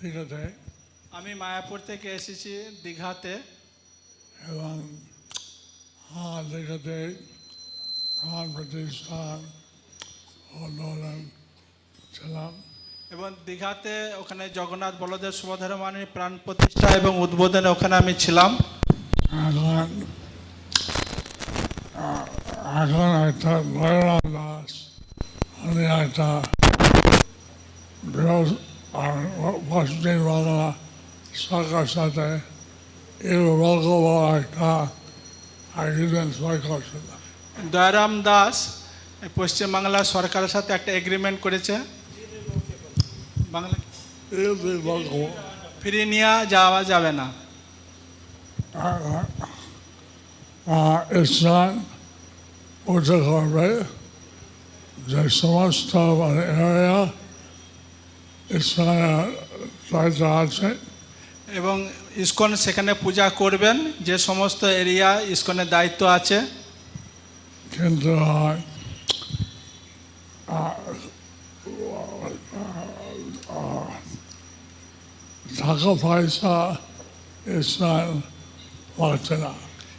দীঘাতে আমি মায়াপুর থেকে এসেছি দীঘাতে। এবং দীঘাতে প্রাণ প্রতিষ্ঠান আন্দোলন ছিলাম এবং দীঘাতে ওখানে জগন্নাথ বলদেব সুভদ্রা মানের প্রাণ প্রতিষ্ঠা এবং উদ্বোধনে ওখানে আমি ছিলাম। এখন একটা দাস একটা আর সরকার সাথে একটা এগ্রিমেন্ট সই করছিল দয়ারাম দাস পশ্চিমবাংলা সরকারের সাথে একটা এগ্রিমেন্ট করেছে বাংলা ফিরিয়ে নিয়ে যাওয়া যাবে না ইসলাম উঠে করবে যে সমস্ত মানে এরিয়া ইসলামের দায়িত্ব আছে। এবং ইসকন সেখানে পূজা করবেন যে সমস্ত এরিয়া ইসকনের দায়িত্ব আছে। কিন্তু টাকা পয়সা ইসলাম লাগছে না।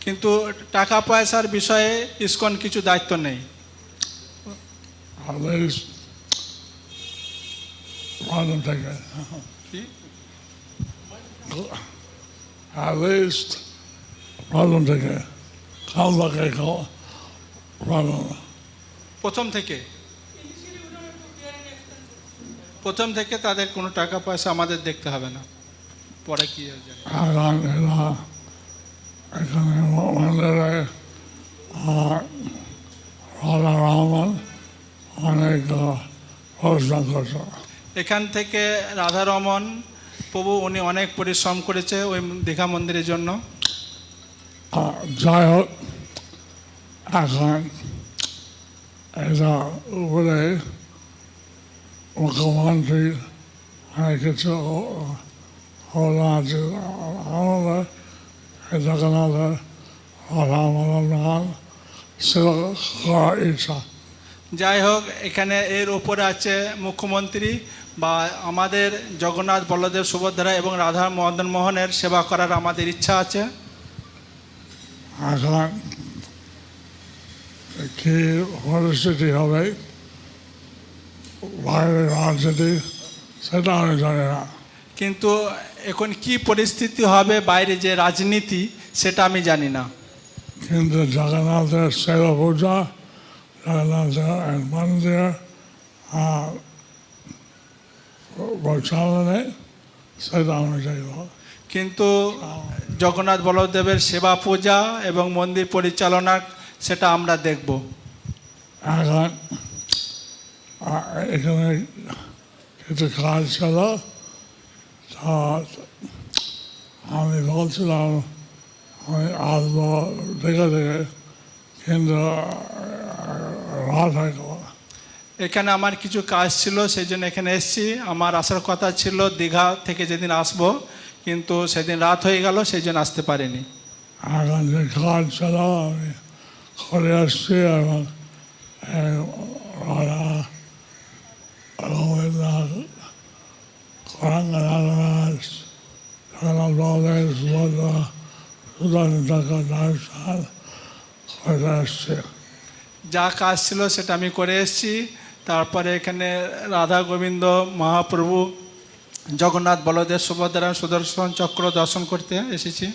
কিন্তু টাকা পয়সার বিষয়ে ইসকন কিছু দায়িত্ব নেই। Least প্রথম থেকে at least প্রথম থেকে খাল থেকে প্রথম থেকে। প্রথম থেকে তাদের কোনো টাকা পয়সা আমাদের দেখতে হবে না। পরে কি হয়ে এখন প্রশ্ন এখান থেকে রাধারমন প্রভু উনি অনেক পরিশ্রম করেছে ওই দীঘা মন্দিরের জন্য। যাই হোক এখন এটা উপরে মুখ্যমন্ত্রী অনেক কিছু হলো আছে আমাদের জগন্নাথের রাধামোহন ইচ্ছা। যাই হোক এখানে এর উপরে আছে মুখ্যমন্ত্রী বা আমাদের জগন্নাথ বলদেব সুভদ্রা এবং রাধা মদন মোহনের সেবা করার আমাদের ইচ্ছা আছে। এখন কি পরিস্থিতি হবে? বাইরের রাজনীতি সেটা আমি জানি না। কিন্তু এখন কি পরিস্থিতি হবে বাইরে যে রাজনীতি সেটা আমি জানি না। কিন্তু জগন্নাথের সেবা পূজা মন্দির আর পরিচালনে সেটা আমি চাইব কিন্তু জগন্নাথ বলদেবের সেবা পূজা এবং মন্দির পরিচালনা সেটা আমরা দেখব। এখন এখানে কিছু কাজ ছিল। আমি বলছিলাম আমি আসব দেখে দেখে। কিন্তু এখানে আমার কিছু কাজ ছিল সেই জন্য এখানে এসেছি আমার আসার কথা ছিল দীঘা থেকে যেদিন আসব কিন্তু সেদিন রাত হয়ে গেল সেই জন্য আসতে পারিনি এখন যে কাজ ছিল আমি করে আসছি এবং রবীন্দ্রনাথ সুভদ্রা করে আসছে যা কাজ ছিল সেটা আমি করে এসেছি। তারপরে এখানে রাধা গোবিন্দ মহাপ্রভু জগন্নাথ বলদেব সুভদ্রা সুদর্শন চক্র দর্শন করতে এসেছি।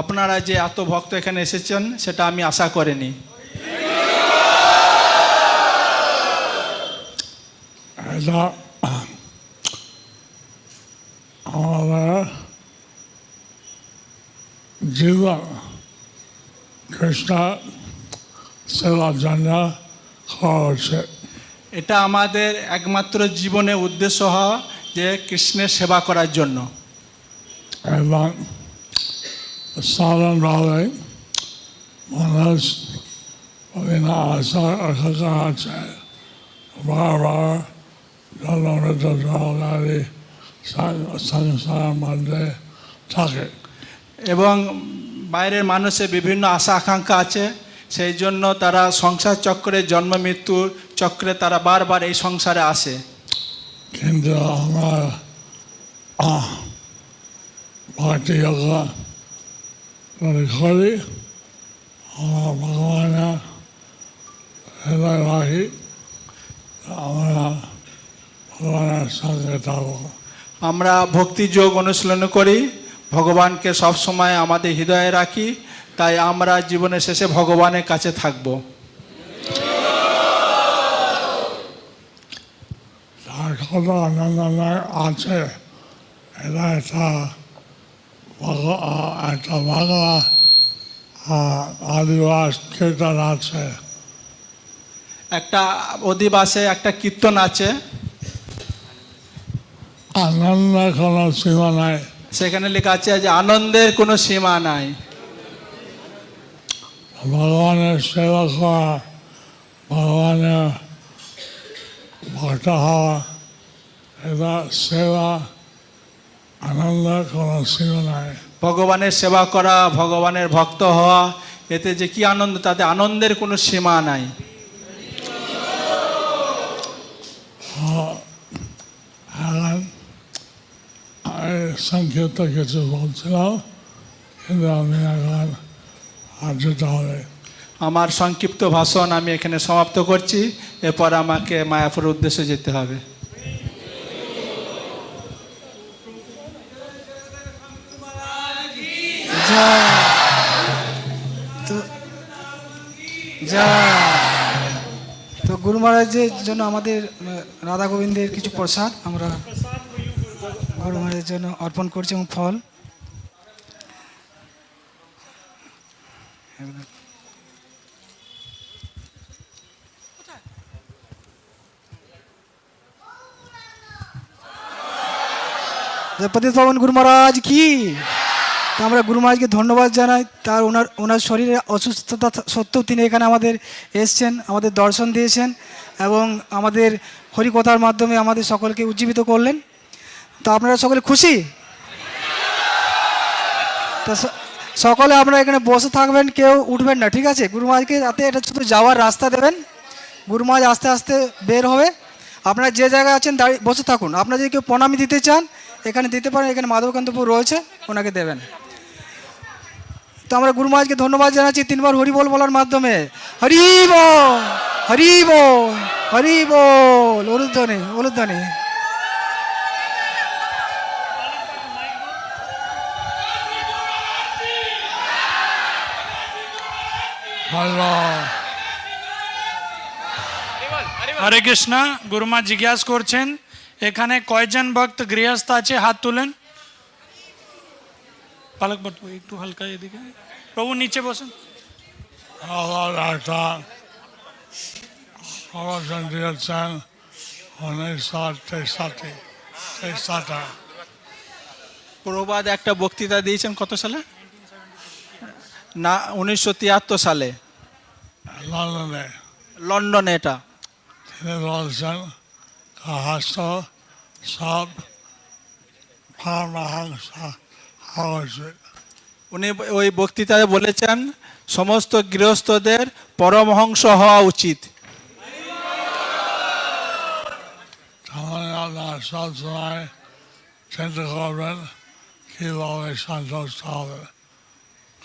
আপনারা যে এত ভক্ত এখানে এসেছেন, সেটা আমি আশা করিনি। এটা আমাদের সেবার জন্য করা উচিত এটা আমাদের একমাত্র জীবনে উদ্দেশ্য হওয়া যে কৃষ্ণের সেবা করার জন্য। এবং সাধারণভাবে মানুষ আশা আকাঙ্ক্ষা আছে বারবার জন্মমৃত জলদারি সংসারের মধ্যে থাকে এবং বাইরের মানুষের বিভিন্ন আশা আকাঙ্ক্ষা আছে সেই জন্য তারা সংসার চক্রে জন্ম মৃত্যুর চক্রে তারা বারবার এই সংসারে আসে। কিন্তু আমরা করি আমরা ভগবানের হৃদয় রাখি আমরা ভগবানের সঙ্গে থাকব। আমরা ভক্তি যোগ অনুশীলন করি। ভগবানকে সব সময় আমাদের হৃদয়ে রাখি তাই আমরা জীবনের শেষে ভগবানের কাছে থাকব। আছে এটা একটা একটা বাংলা আদিবাস কীর্তন আছে। একটা অধিবাসে একটা কীর্তন আছে। আনন্দ কোনো সীমা নাই। সেখানে লেখা আছে যে আনন্দের কোনো সীমা নাই। ভগবানের সেবা করা ভগবানের ভক্ত হওয়া এটা সেবা আনন্দের কোনো সীমা নাই। ভগবানের সেবা করা ভগবানের ভক্ত হওয়া এতে যে কি আনন্দ তাতে আনন্দের কোনো সীমা নাই এখন আমি সংক্ষিপ্ত কিছু বলছিলাম কিন্তু আমি এখন আর হবে আমার সংক্ষিপ্ত ভাষণ আমি এখানে সমাপ্ত করছি। এরপর আমাকে মায়াপুর উদ্দেশ্যে যেতে হবে। যা তো, গুরু মহারাজের জন্য আমাদের, রাধা গোবিন্দের কিছু প্রসাদ আমরা গুরু মহারাজের জন্য অর্পণ করছি এবং ফল। পতিত পাবন গুরু মহারাজ কি? তো আমরা গুরু মহারাজকে ধন্যবাদ জানাই। তার ওনার ওনার শরীরে অসুস্থতা সত্ত্বেও তিনি এখানে আমাদের এসছেন, আমাদের দর্শন দিয়েছেন এবং আমাদের হরিকথার মাধ্যমে আমাদের সকলকে উজ্জীবিত করলেন। তো আপনারা সকলে খুশি? তো সকলে আপনারা এখানে বসে থাকবেন, কেউ উঠবেন না, ঠিক আছে? গুরু মহারাজকে যাতে এটা শুধু যাওয়ার রাস্তা দেবেন। গুরু মহারাজ আস্তে আস্তে বের হবে। আপনারা যে জায়গায় আছেন দাঁড়িয়ে বসে থাকুন। আপনারা যদি কেউ প্রণামী দিতে চান, এখানে দিতে পারেন, এখানে মাধবকান্তপুর রয়েছে, ওনাকে দেবেন। তো আমরা গুরু ধন্যবাদ জানাচ্ছি, তিনবার হরি বল বলার মাধ্যমে। হরি বল হরি বল হরি বল অনুধ্বনি অনুধ্বনি হরে কৃষ্ণ গুরুমা জিজ্ঞাসা করছেন এখানে কয়জন ভক্ত গৃহস্থ আছে? হাত তুলেন। পালক ভট্ট একটু হালকা এদিকে। প্রভু নিচে বসেন। আমার প্রবাদ একটা বক্তৃতা দিয়েছেন কত সালে? না উনিশশো তিয়াত্তর সালে। লন্ডনে। লন্ডনে এটা। তিনি বলছেন কাহাস্ত সব উনি ওই বক্তৃতায় বলেছেন সমস্ত গৃহস্থদের পরমহংস হওয়া উচিত। সবসময় চিন্তা করবেন কীভাবে সন্তুষ্ট হবে।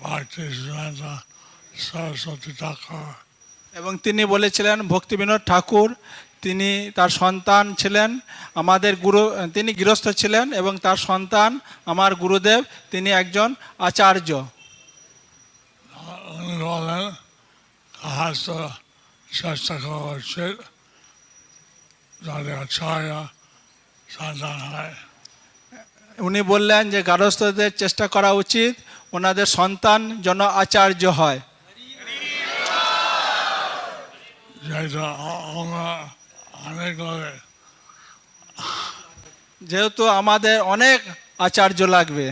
ভক্তি সিদ্ধান্ত সরস্বতী ঠাকুর এবং তিনি বলেছিলেন ভক্তিবিনোদ ঠাকুর তিনি তার সন্তান ছিলেন আমাদের গুরু তিনি গৃহস্থ ছিলেন এবং তার সন্তান আমার গুরুদেব তিনি একজন আচার্য। বলেন চেষ্টা করা উচিত যাতে আচার্য সন্তান হয়। উনি বললেন যে গারস্থদের চেষ্টা করা উচিত ওনাদের সন্তান যেন আচার্য হয় যেটা আমরা অনেক করে যেহেতু আমাদের অনেক আচার্য লাগবে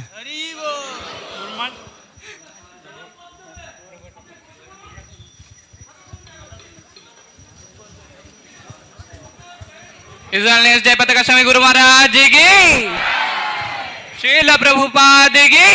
इजराइल जय पताका स्वामी गुरु महाराज की श्रील प्रभुपाद की